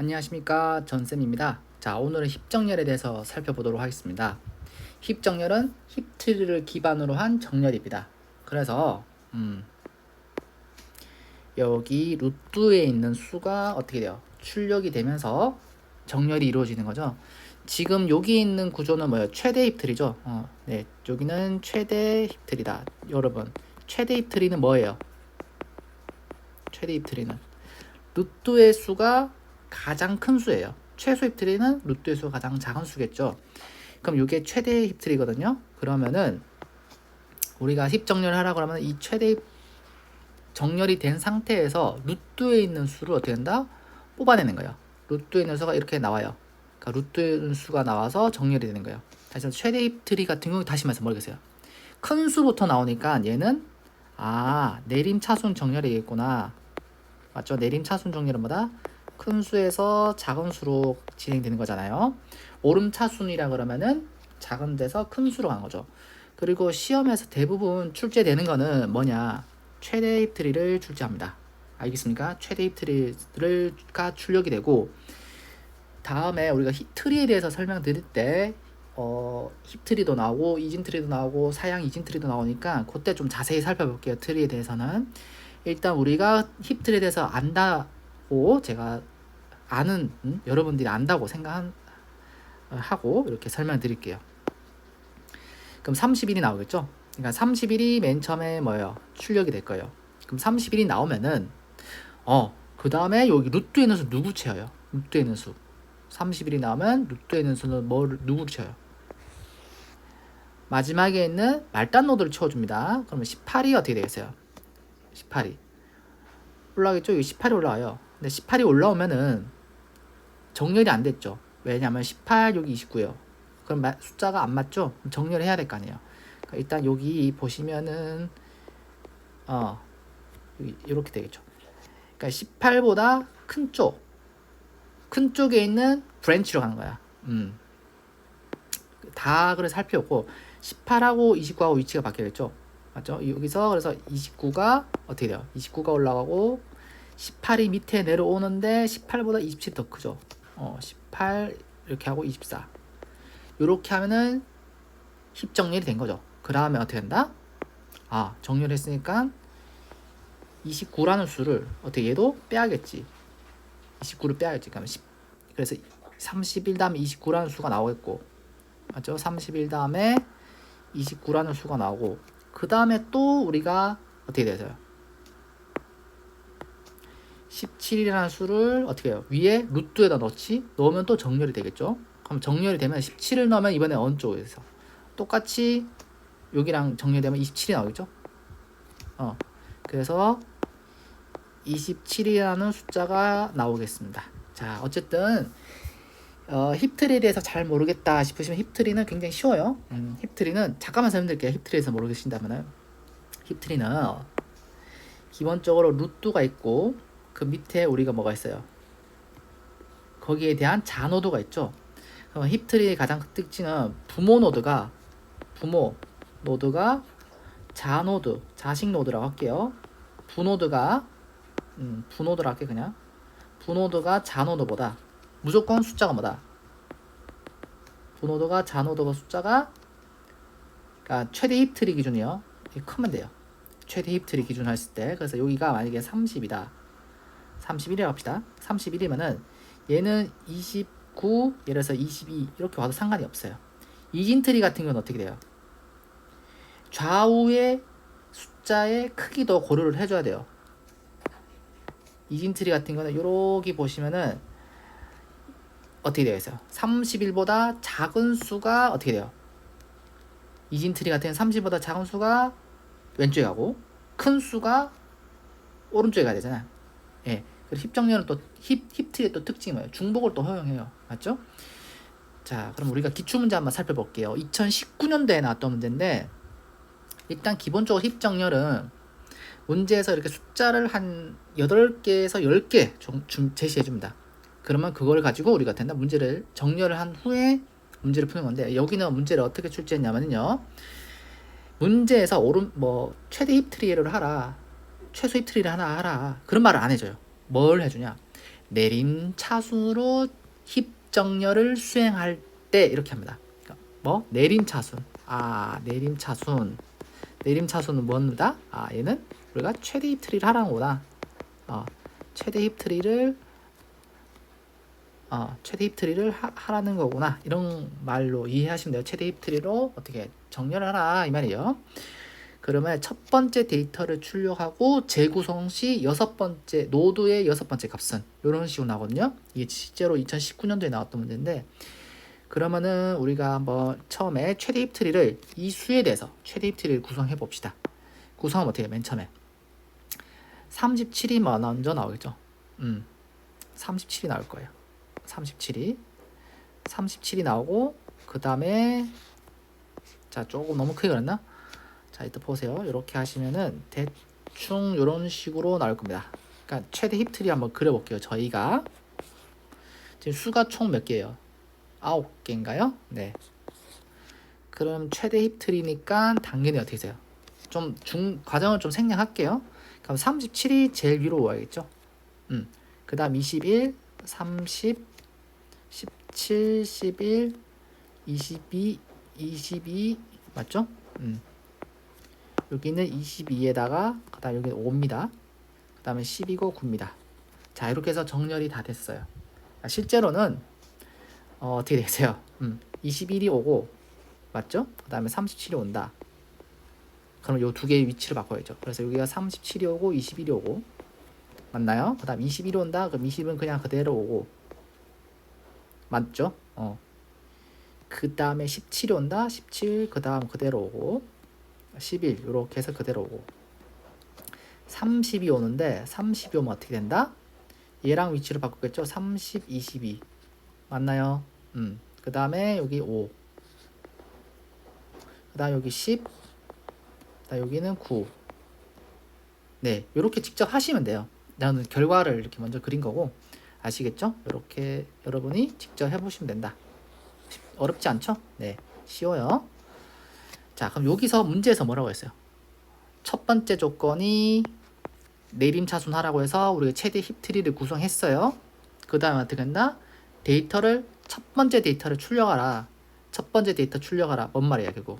안녕하십니까 전쌤입니다. 자 오늘은 힙정렬에 대해서 살펴보도록 하겠습니다. 힙정렬은 힙트리를 기반으로 한 정렬입니다. 그래서 음, 여기 루트에 있는 수가 어떻게 돼요? 출력이 되면서 정렬이 이루어지는 거죠. 지금 여기 있는 구조는 뭐예요? 최대 힙트리죠. 어, 네, 여기는 최대 힙트리다. 여러분, 최대 힙트리는 뭐예요? 최대 힙트리는 루트의 수가 가장 큰 수예요. 최소 힙트리는 루트의 수가 가장 작은 수겠죠. 그럼 이게 최대 힙트리거든요. 그러면은 우리가 힙 정렬을 하라 그러면 이 최대 힙 정렬이 된 상태에서 루트에 있는 수를 어떻게 한다? 뽑아내는 거예요. 루트에 있는 수가 이렇게 나와요. 그러니까 루트에 있는 수가 나와서 정렬이 되는 거예요. 다시 최대 힙트리 같은 경우 다시 말해서 모르겠어요. 큰 수부터 나오니까 얘는 아 내림 차순 정렬이겠구나. 맞죠? 내림 차순 정렬은 뭐다? 큰 수에서 작은 수로 진행되는 거잖아요. 오름 차순이라 그러면은 작은 데서 큰 수로 가는 거죠. 그리고 시험에서 대부분 출제되는 거는 뭐냐? 최대 힙트리를 출제합니다. 알겠습니까? 최대 힙트리가 출력이 되고 다음에 우리가 힙트리에 대해서 설명드릴 때 어, 힙트리도 나오고 이진트리도 나오고 사양 이진트리도 나오니까 그때 좀 자세히 살펴볼게요. 트리에 대해서는 일단 우리가 힙트리에 대해서 안다 고 제가 아는 음? 여러분들이 안다고 생각하고 이렇게 설명드릴게요. 그럼 30일이 나오겠죠? 그러니까 30일이 맨 처음에 뭐예요? 출력이 될 거예요. 그럼 30일이 나오면은 어, 그 다음에 여기 루트에 있는 수 누구 채워요? 루트에 있는 수. 30일이 나오면 루트에 있는 수는 뭘 누구 채워요? 마지막에 있는 말단 노드를 채워줍니다. 그러면 18이 어떻게 되겠어요? 18이 올라가겠죠? 여기 18이 올라와요. 근데 18이 올라오면은 정렬이 안 됐죠. 왜냐면 18 여기 29예요. 그럼 마- 숫자가 안 맞죠? 정렬을 해야 될 거 아니에요. 그러니까 일단 여기 보시면은 어 이렇게 되겠죠. 그러니까 18보다 큰 쪽, 큰 쪽에 있는 브랜치로 가는 거야. 음. 다 그래 살펴보고 18하고 29하고 위치가 바뀌겠죠. 맞죠? 여기서 그래서 29가 어떻게 돼요? 29가 올라가고 18이 밑에 내려오는데 18보다 27이 더 크죠. 어, 18 이렇게 하고 24. 이렇게 하면은 힙 정렬이 된 거죠. 그 다음에 어떻게 된다? 아, 정렬했으니까 29라는 수를 어떻게 얘도 빼야겠지. 29를 빼야겠지. 그러면 10, 그래서 31 다음에 29라는 수가 나오겠고, 맞죠? 31 다음에 29라는 수가 나오고, 그 다음에 또 우리가 어떻게 되세요? 17이라는 수를 어떻게 해요? 위에 루트에다 넣지? 넣으면 또 정렬이 되겠죠? 그럼 정렬이 되면 17을 넣으면 이번에 어느 쪽에서? 똑같이 여기랑 정렬되면 27이 나오겠죠? 어. 그래서 27이라는 숫자가 나오겠습니다. 자, 어쨌든 어, 힙트리에 대해서 잘 모르겠다 싶으시면 힙트리는 굉장히 쉬워요. 음, 힙트리는 잠깐만 설명드릴게요. 힙트리에서 모르겠신다면은 힙트리는 기본적으로 루트가 있고 그 밑에 우리가 뭐가 있어요? 거기에 대한 자노드가 있죠. 힙트리의 가장 큰 특징은 부모 노드가 부모 노드가 자노드, 자식 노드라고 할게요. 부노드가 음, 부노드라 할게 그냥. 부노드가 자노드보다 무조건 숫자가 뭐다? 부노드가 자노드가 숫자가 그러니까 최대 힙트리 기준이요. 이게 크면 돼요. 최대 힙트리 기준 했을 때 그래서 여기가 만약에 30이다. 31이라고 합시다. 31이면은 얘는 29, 예를 들어서 22 이렇게 와도 상관이 없어요. 이진트리 같은 경우는 어떻게 돼요? 좌우의 숫자의 크기도 고려를 해줘야 돼요. 이진트리 같은 거는 요렇게 보시면은 어떻게 되어 있어요? 31보다 작은 수가 어떻게 돼요? 이진트리 같은 30보다 작은 수가 왼쪽에 가고 큰 수가 오른쪽에 가야 되잖아. 예. 그리고 힙 정렬은 또 힙, 힙트리의 또 특징이 뭐예요? 중복을 또 허용해요. 맞죠? 자, 그럼 우리가 기출 문제 한번 살펴볼게요. 2019년도에 나왔던 문제인데 일단 기본적으로 힙 정렬은 문제에서 이렇게 숫자를 한 8개에서 10개 좀, 좀 제시해 줍니다. 그러면 그걸 가지고 우리가 된다 문제를 정렬을 한 후에 문제를 푸는 건데 여기는 문제를 어떻게 출제했냐면요. 문제에서 오른 뭐 최대 힙 트리를 하라. 최소 힙트리를 하나 하라. 그런 말을 안 해줘요. 뭘 해주냐? 내림 차순으로 힙정렬을 수행할 때 이렇게 합니다. 그러니까 뭐 내림 차순. 아 내림 차순. 내림 차순은 뭡니다? 아 얘는 우리가 최대 힙 트리를 하라는 거다. 어, 최대 힙 트리를 어, 최대 힙 트리를 하, 하라는 거구나. 이런 말로 이해하시면 돼요. 최대 힙 트리로 어떻게 정렬을 하라 이 말이에요. 그러면 첫 번째 데이터를 출력하고 재구성 시 여섯 번째 노드의 여섯 번째 값은 이런 식으로 나거든요. 이게 실제로 2019년도에 나왔던 문제인데 그러면은 우리가 한번 처음에 최대 힙 트리를 이 수에 대해서 최대 힙 트리를 구성해 봅시다. 구성하면 어떻게? 맨 처음에 37이 먼저 나오겠죠. 음, 37이 나올 거예요. 37이 37이 나오고 그 다음에 자 조금 너무 크게 그랬나? 자 이따 보세요. 이렇게 하시면은 대충 이런 식으로 나올 겁니다. 그러니까 최대 힙 트리 한번 그려볼게요. 저희가 지금 수가 총 몇 개예요? 아홉 개인가요? 네. 그럼 최대 힙 트리니까 당연히 어떻게 돼요? 좀 중 과정을 좀 생략할게요. 그럼 37이 제일 위로 와야겠죠? 음. 그 다음 21, 30, 17, 11, 22, 22 맞죠? 음. 여기는 22에다가 그 다음 여기 5입니다. 그 다음에 10이고 9입니다. 자 이렇게 해서 정렬이 다 됐어요. 아, 실제로는 어, 어떻게 되세요? 음, 21이 오고 맞죠? 그 다음에 37이 온다. 그럼 요 두 개의 위치를 바꿔야죠. 그래서 여기가 37이 오고 21이 오고 맞나요? 그 다음 21이 온다. 그럼 20은 그냥 그대로 오고 맞죠? 어. 그 다음에 17이 온다. 17 그 다음 그대로 오고 11 이렇게 해서 그대로 오고 30이 오는데 30이 오면 어떻게 된다? 얘랑 위치를 바꾸겠죠? 30, 22 맞나요? 음. 그 다음에 여기 5. 그 다음 여기 10. 그 여기는 9. 네, 이렇게 직접 하시면 돼요. 나는 결과를 이렇게 먼저 그린 거고 아시겠죠? 이렇게 여러분이 직접 해보시면 된다. 쉽- 어렵지 않죠? 네, 쉬워요. 자, 그럼 여기서 문제에서 뭐라고 했어요? 첫 번째 조건이 내림차순하라고 해서 우리가 최대 힙트리를 구성했어요. 그 다음에 어떻게 했나? 데이터를 첫 번째 데이터를 출력하라. 첫 번째 데이터 출력하라. 뭔 말이야, 결국?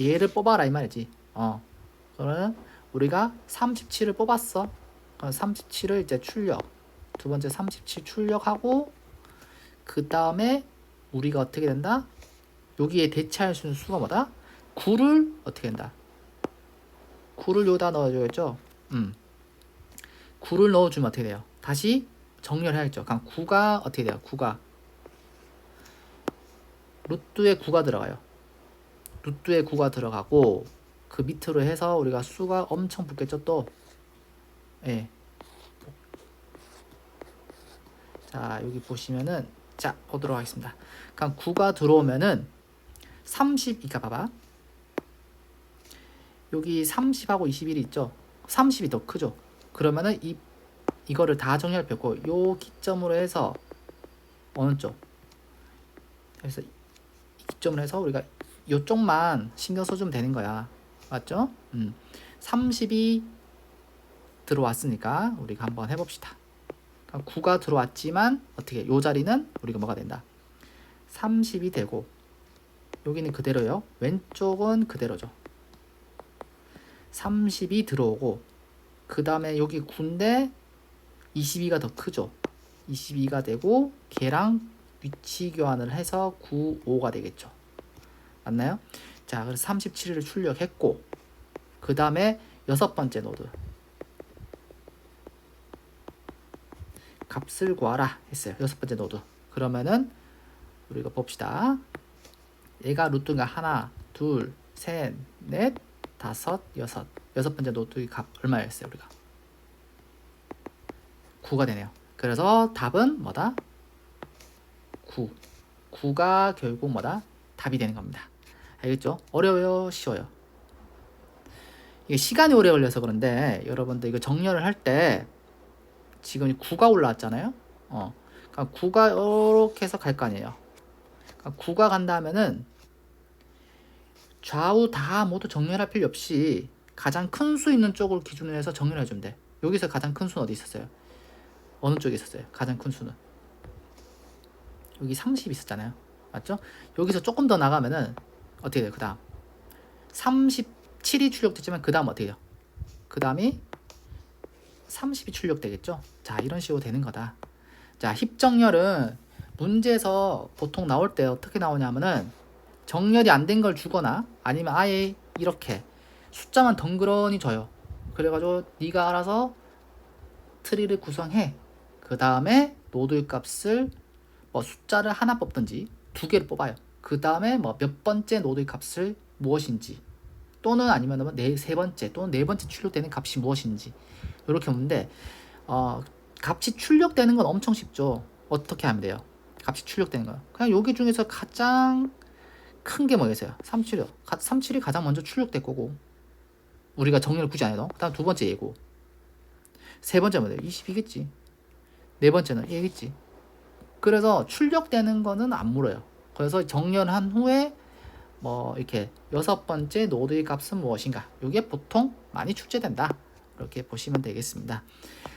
얘를 뽑아라 이 말이지. 어. 그러면 우리가 37을 뽑았어. 37을 이제 출력. 두 번째 37 출력하고 그 다음에 우리가 어떻게 된다? 여기에 대체할 수 있는 수가 뭐다? 9를 어떻게 된다? 9를 여기다 넣어줘야죠. 음. 9를 넣어주면 어떻게 돼요? 다시 정렬해야겠죠. 그럼 9가 어떻게 돼요? 9가 루트에 9가 들어가요. 루트에 9가 들어가고 그 밑으로 해서 우리가 수가 엄청 붙겠죠 또. 예. 자 여기 보시면은 자 보도록 하겠습니다. 그럼 9가 들어오면은 30 이까 봐봐. 여기 30하고 21이 있죠. 30이 더 크죠. 그러면은 이 이거를 다 정렬 뺐고 요 기점으로 해서 어느 쪽? 그래서 이 기점으로 해서 우리가 요쪽만 신경 써주면 되는 거야. 맞죠? 음. 30이 들어왔으니까 우리가 한번 해봅시다. 9가 들어왔지만 어떻게 요 자리는 우리가 뭐가 된다? 30이 되고 여기는 그대로요. 왼쪽은 그대로죠. 30이 들어오고 그 다음에 여기 9인데 22가 더 크죠. 22가 되고 걔랑 위치 교환을 해서 9, 5가 되겠죠. 맞나요? 자, 그래서 37을 출력했고 그 다음에 여섯 번째 노드 값을 구하라 했어요. 여섯 번째 노드. 그러면은 우리가 봅시다. 얘가 루트가 하나, 둘, 셋, 넷, 다섯, 여섯. 여섯 번째 노트의 값 얼마였어요, 우리가? 9가 되네요. 그래서 답은 뭐다? 9. 9가 결국 뭐다? 답이 되는 겁니다. 알겠죠? 어려워요? 쉬워요? 이게 시간이 오래 걸려서 그런데 여러분들 이거 정렬을 할 때 지금 9가 올라왔잖아요. 어. 그러니까 9가 이렇게 해서 갈 거 아니에요. 그러니까 9가 간다 하면은 좌우 다 모두 정렬할 필요 없이 가장 큰 수 있는 쪽을 기준으로 해서 정렬해 주면 돼. 여기서 가장 큰 수는 어디 있었어요? 어느 쪽에 있었어요? 가장 큰 수는 여기 30 있었잖아요. 맞죠? 여기서 조금 더 나가면은 어떻게 돼요? 그다음 37이 출력됐지만 그다음 어떻게 돼요? 그다음이 30이 출력되겠죠? 자, 이런 식으로 되는 거다. 자, 힙정렬은 문제에서 보통 나올 때 어떻게 나오냐면은 정렬이 안 된 걸 주거나 아니면 아예 이렇게 숫자만 덩그러니 줘요. 그래가지고 네가 알아서 트리를 구성해. 그 다음에 노드 값을 뭐 숫자를 하나 뽑든지 두 개를 뽑아요. 그 다음에 뭐 몇 번째 노드 값을 무엇인지 또는 아니면 네세 번째 또는 네 번째 출력되는 값이 무엇인지 이렇게 오는데 어, 값이 출력되는 건 엄청 쉽죠. 어떻게 하면 돼요? 값이 출력되는 거. 그냥 여기 중에서 가장 큰 게 뭐겠어요? 37이요. 37이 가장 먼저 출력될 거고 우리가 정렬을 굳이 안 해도 그 다음 두 번째 예고 세 번째 뭐예요? 22겠지. 네 번째는 1겠지. 그래서 출력되는 거는 안 물어요. 그래서 정렬한 후에 뭐 이렇게 여섯 번째 노드의 값은 무엇인가? 이게 보통 많이 출제된다. 이렇게 보시면 되겠습니다.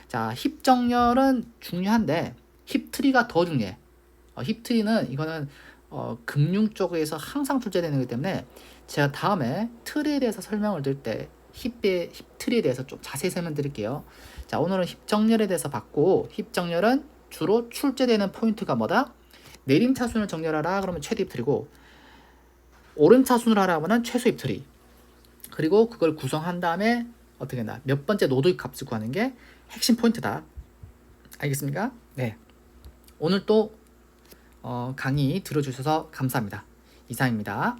자, 힙 정렬은 중요한데 힙 트리가 더 중요해. 어, 힙 트리는 이거는 어, 금융 쪽에서 항상 출제되는 거기 때문에 제가 다음에 틀에 대해서 설명을 드릴 때 힙의 힙 트리에 대해서 좀 자세히 설명드릴게요. 자, 오늘은 힙 정렬에 대해서 봤고 힙 정렬은 주로 출제되는 포인트가 뭐다? 내림 차순을 정렬하라 그러면 최대 힙 트리고 오른 차순을 하라 하면 최소 힙 트리. 그리고 그걸 구성한 다음에 어떻게 했나 몇 번째 노드 값을 구하는 게 핵심 포인트다. 알겠습니까? 네. 오늘 또 어, 강의 들어주셔서 감사합니다. 이상입니다.